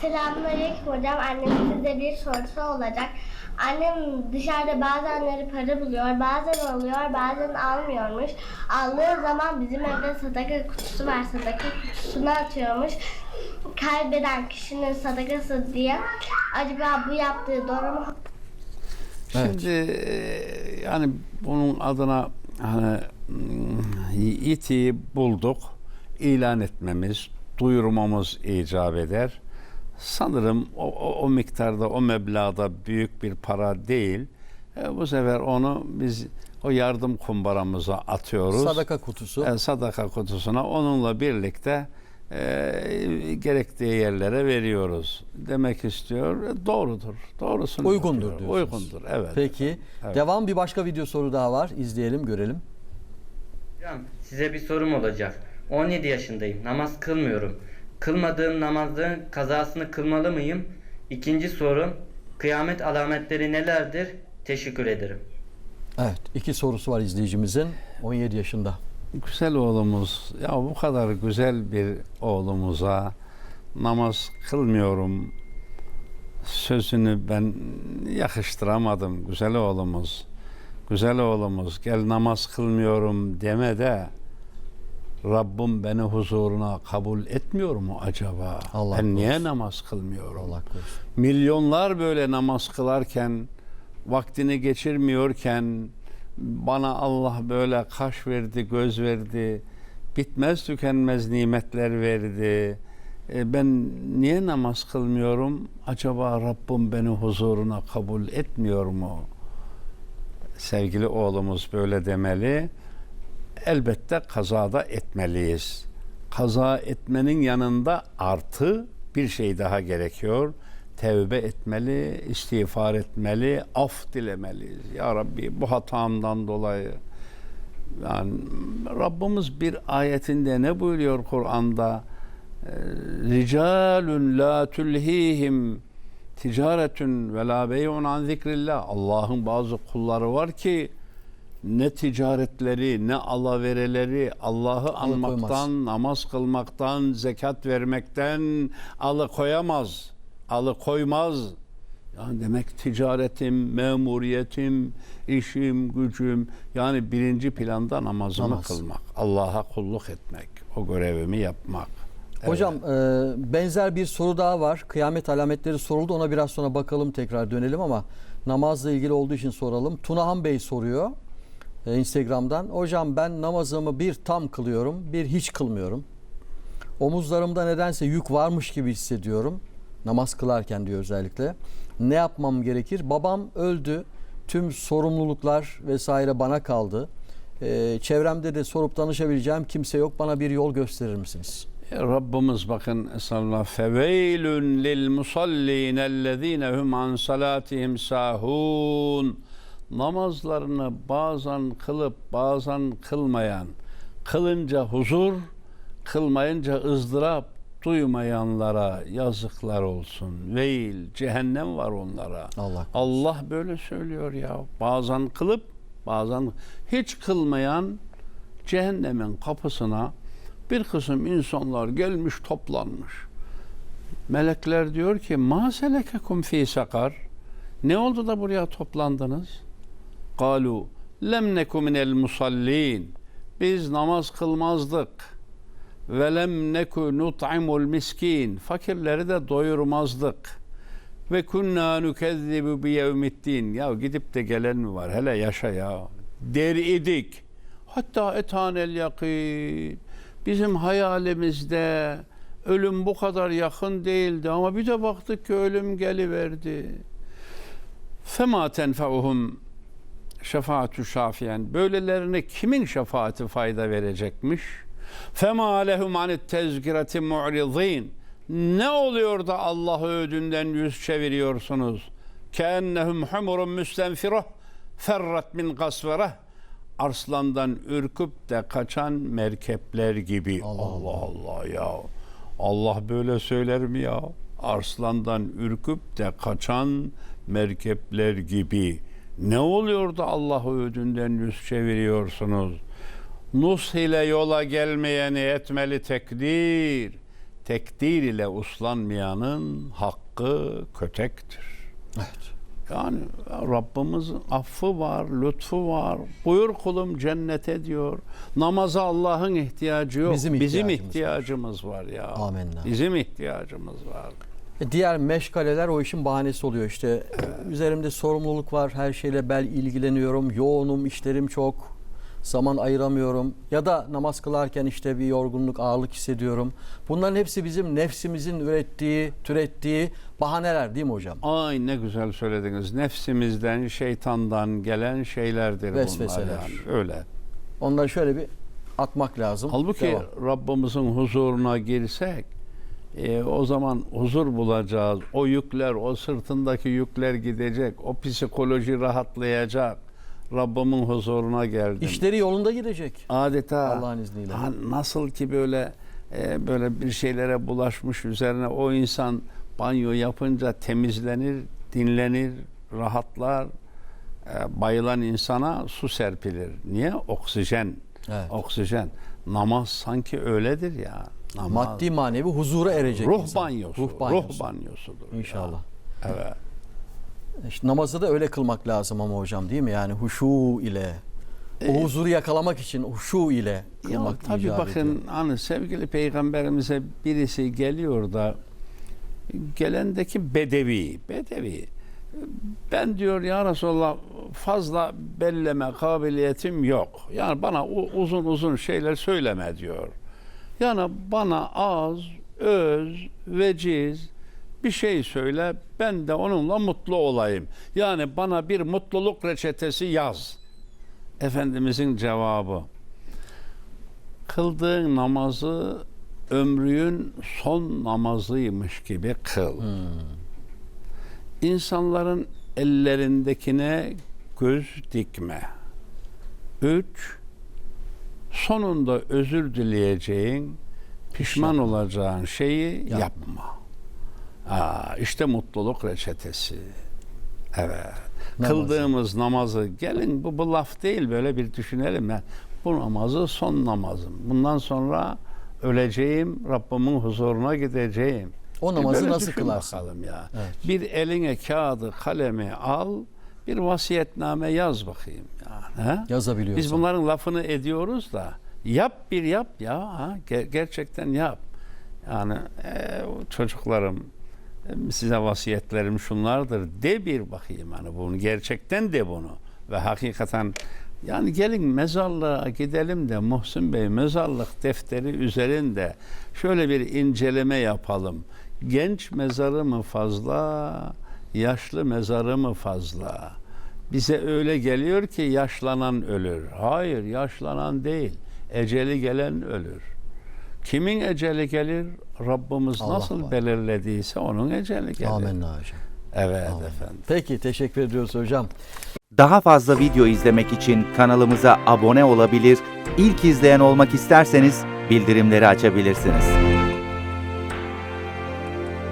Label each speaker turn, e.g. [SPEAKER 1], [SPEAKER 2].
[SPEAKER 1] Selamünaleyküm hocam. Annemin size bir sorusu olacak. Annem dışarıda bazenleri para buluyor, bazen alıyor, bazen almıyormuş. Aldığı zaman bizim evde sadaka kutusu var, sadaka kutusuna atıyormuş. Kaybeden kişinin sadakası diye. Acaba bu yaptığı doğru mu?
[SPEAKER 2] Evet.
[SPEAKER 3] Şimdi yani bunun adına hani mm, iti bulduk, ilan etmemiz, duyurmamız icap eder. Sanırım o, o, o miktarda, o meblağda büyük bir para değil. E, bu sefer onu biz o yardım kumbaramıza atıyoruz.
[SPEAKER 2] Sadaka kutusu.
[SPEAKER 3] E, sadaka kutusuna onunla birlikte e, gerektiği yerlere veriyoruz. Demek istiyor. E, Doğrudur. Doğrusunu
[SPEAKER 2] Uygundur
[SPEAKER 3] yapıyor.
[SPEAKER 2] diyorsunuz.
[SPEAKER 3] Uygundur. Evet.
[SPEAKER 2] Peki.
[SPEAKER 3] Evet.
[SPEAKER 2] Devam bir başka video soru daha var. İzleyelim, görelim.
[SPEAKER 4] Hocam size bir sorum olacak. 17 yaşındayım. Namaz kılmıyorum. Kılmadığım namazın kazasını kılmalı mıyım? İkinci sorum kıyamet alametleri nelerdir? Teşekkür ederim.
[SPEAKER 2] Evet, iki sorusu var izleyicimizin. 17 yaşında.
[SPEAKER 3] Güzel oğlumuz. Ya bu kadar güzel bir oğlumuza namaz kılmıyorum sözünü ben yakıştıramadım. Güzel oğlumuz. Güzel oğlumuz gel namaz kılmıyorum deme de Rabbim beni huzuruna kabul etmiyor mu acaba?
[SPEAKER 2] Allah
[SPEAKER 3] ben niye
[SPEAKER 2] korusun.
[SPEAKER 3] namaz kılmıyorum?
[SPEAKER 2] Allah korusun.
[SPEAKER 3] Milyonlar böyle namaz kılarken, vaktini geçirmiyorken bana Allah böyle kaş verdi, göz verdi, bitmez tükenmez nimetler verdi. E, ben niye namaz kılmıyorum? Acaba Rabbim beni huzuruna kabul etmiyor mu? Sevgili oğlumuz böyle demeli. Elbette kazada etmeliyiz. Kaza etmenin yanında artı bir şey daha gerekiyor. Tevbe etmeli, istiğfar etmeli, af dilemeliyiz. Ya Rabbi bu hatamdan dolayı yani Rabbimiz bir ayetinde ne buyuruyor Kur'an'da? Ee, Ricalun la tulhihim ticaretun ve la bey'un an zikrillah. Allah'ın bazı kulları var ki ne ticaretleri, ne alavereleri Allah'ı anmaktan, namaz kılmaktan, zekat vermekten alıkoyamaz. Alıkoymaz. Yani demek ticaretim, memuriyetim, işim, gücüm yani birinci planda namazımı
[SPEAKER 2] Namaz.
[SPEAKER 3] kılmak. Allah'a kulluk etmek. O görevimi yapmak. Evet.
[SPEAKER 2] Hocam e, benzer bir soru daha var. Kıyamet alametleri soruldu. Ona biraz sonra bakalım tekrar dönelim ama namazla ilgili olduğu için soralım. Tunahan Bey soruyor Instagram'dan. Hocam ben namazımı bir tam kılıyorum, bir hiç kılmıyorum. Omuzlarımda nedense yük varmış gibi hissediyorum. Namaz kılarken diyor özellikle. Ne yapmam gerekir? Babam öldü. Tüm sorumluluklar vesaire bana kaldı. E, çevremde de sorup danışabileceğim kimse yok. Bana bir yol gösterir misiniz?
[SPEAKER 3] Ya Rabbimiz bakın Estağfirullah feveylün lil musallin ellezine hum an salatihim sahun namazlarını bazen kılıp bazen kılmayan kılınca huzur kılmayınca ızdırap duymayanlara yazıklar olsun. Veil, cehennem var onlara.
[SPEAKER 2] Allah
[SPEAKER 3] Allah böyle söylüyor ya. Bazen kılıp bazen hiç kılmayan cehennemin kapısına bir kısım insanlar gelmiş toplanmış. Melekler diyor ki ma selekekum fi sakar ne oldu da buraya toplandınız? Kalu lem neku minel musallin biz namaz kılmazdık. ve lem neku nut'imul miskin fakirleri de doyurmazdık. Ve kunna nukezzibu bi yevmiddin ya gidip de gelen mi var? Hele yaşa ya. Der idik. Hatta etanel yakin. Bizim hayalimizde ölüm bu kadar yakın değildi. Ama bir de baktık ki ölüm geliverdi. Fema tenfeuhum şefaatü şafiyen böylelerine kimin şefaati fayda verecekmiş? Fema lehum anit tezkireti mu'ridin ne oluyor da Allah ödünden yüz çeviriyorsunuz? Keennehum humurun müstenfiruh ferrat min gasvereh arslandan ürküp de kaçan merkepler gibi.
[SPEAKER 2] Allah.
[SPEAKER 3] Allah Allah, ya. Allah böyle söyler mi ya? Arslandan ürküp de kaçan merkepler gibi ne oluyor da Allah ödünden yüz çeviriyorsunuz Nush ile yola gelmeyeni etmeli tekdir tekdir ile uslanmayanın hakkı kötektir.
[SPEAKER 2] Evet.
[SPEAKER 3] Yani Rabbimizin affı var, lütfu var. Buyur kulum cennete diyor. Namaza Allah'ın ihtiyacı yok.
[SPEAKER 2] Bizim
[SPEAKER 3] Bizim
[SPEAKER 2] ihtiyacımız
[SPEAKER 3] ihtiyacımız, var. ya.
[SPEAKER 2] Amenna.
[SPEAKER 3] Bizim ihtiyacımız var.
[SPEAKER 2] Diğer meşgaleler o işin bahanesi oluyor işte. Üzerimde sorumluluk var, her şeyle bel ilgileniyorum, yoğunum, işlerim çok, zaman ayıramıyorum. Ya da namaz kılarken işte bir yorgunluk, ağırlık hissediyorum. Bunların hepsi bizim nefsimizin ürettiği, türettiği bahaneler değil mi hocam?
[SPEAKER 3] Ay ne güzel söylediniz. Nefsimizden, şeytandan gelen şeylerdir bunlar.
[SPEAKER 2] Vesveseler.
[SPEAKER 3] Yani. Öyle.
[SPEAKER 2] Onları şöyle bir atmak lazım.
[SPEAKER 3] Halbuki
[SPEAKER 2] Devam.
[SPEAKER 3] Rabbimizin huzuruna girsek e, o zaman huzur bulacağız. O yükler, o sırtındaki yükler gidecek. O psikoloji rahatlayacak. Rabbimin huzuruna geldim.
[SPEAKER 2] İşleri yolunda gidecek.
[SPEAKER 3] adeta
[SPEAKER 2] Allah'ın izniyle.
[SPEAKER 3] ha, nasıl ki böyle e, böyle bir şeylere bulaşmış üzerine o insan banyo yapınca temizlenir, dinlenir, rahatlar. E, bayılan insana su serpilir. Niye? Oksijen.
[SPEAKER 2] Evet.
[SPEAKER 3] Oksijen. Namaz sanki öyledir ya. Namaz.
[SPEAKER 2] Maddi manevi huzura erecek.
[SPEAKER 3] ruh
[SPEAKER 2] insan.
[SPEAKER 3] banyosu.
[SPEAKER 2] Ruh
[SPEAKER 3] Ruh,
[SPEAKER 2] banyosu.
[SPEAKER 3] banyosudur.
[SPEAKER 2] İnşallah.
[SPEAKER 3] Ya. Evet.
[SPEAKER 2] İşte namazı da öyle kılmak lazım ama hocam değil mi? Yani huşu ile. O huzuru yakalamak için huşu ile
[SPEAKER 3] Ya
[SPEAKER 2] kılmak
[SPEAKER 3] tabii
[SPEAKER 2] icap
[SPEAKER 3] bakın
[SPEAKER 2] ediyor.
[SPEAKER 3] hani sevgili peygamberimize birisi geliyor da gelendeki bedevi, bedevi. Ben diyor ya Resulallah fazla belleme kabiliyetim yok. Yani bana uzun uzun şeyler söyleme diyor. Yani bana az, öz, veciz bir şey söyle ben de onunla mutlu olayım. Yani bana bir mutluluk reçetesi yaz. Efendimizin cevabı kıldığın namazı ömrün son namazıymış gibi kıl. İnsanların ellerindekine göz dikme. Üç, sonunda özür dileyeceğin, pişman olacağın şeyi
[SPEAKER 2] Yapma.
[SPEAKER 3] yapma. Aa, işte mutluluk reçetesi. Evet.
[SPEAKER 2] Namazı.
[SPEAKER 3] Kıldığımız namazı gelin bu, bu laf değil böyle bir düşünelim ya. Bu namazı son namazım. Bundan sonra öleceğim, Rabbimin huzuruna gideceğim.
[SPEAKER 2] O
[SPEAKER 3] Bir
[SPEAKER 2] namazı
[SPEAKER 3] böyle
[SPEAKER 2] nasıl
[SPEAKER 3] düşün
[SPEAKER 2] kılarsın?
[SPEAKER 3] bakalım ya.
[SPEAKER 2] Evet.
[SPEAKER 3] Bir eline kağıdı, kalemi al, bir vasiyetname yaz bakayım. Yani, ha? Biz bunların lafını ediyoruz da yap bir yap ya. Ha? Ger- gerçekten yap. Yani e, çocuklarım e, size vasiyetlerim şunlardır. De bir bakayım yani bunu. Gerçekten de bunu. Ve hakikaten yani gelin mezarlığa gidelim de Muhsin Bey mezarlık defteri üzerinde şöyle bir inceleme yapalım. Genç mezarı mı fazla, yaşlı mezarı mı fazla? Bize öyle geliyor ki yaşlanan ölür. Hayır, yaşlanan değil. Eceli gelen ölür. Kimin eceli gelir? Rabbimiz
[SPEAKER 2] Allah
[SPEAKER 3] nasıl
[SPEAKER 2] var.
[SPEAKER 3] belirlediyse onun eceli gelir.
[SPEAKER 2] Amenna hocam.
[SPEAKER 3] Evet
[SPEAKER 2] Amin.
[SPEAKER 3] efendim.
[SPEAKER 2] Peki teşekkür ediyoruz hocam.
[SPEAKER 5] Daha fazla video izlemek için kanalımıza abone olabilir, ilk izleyen olmak isterseniz bildirimleri açabilirsiniz.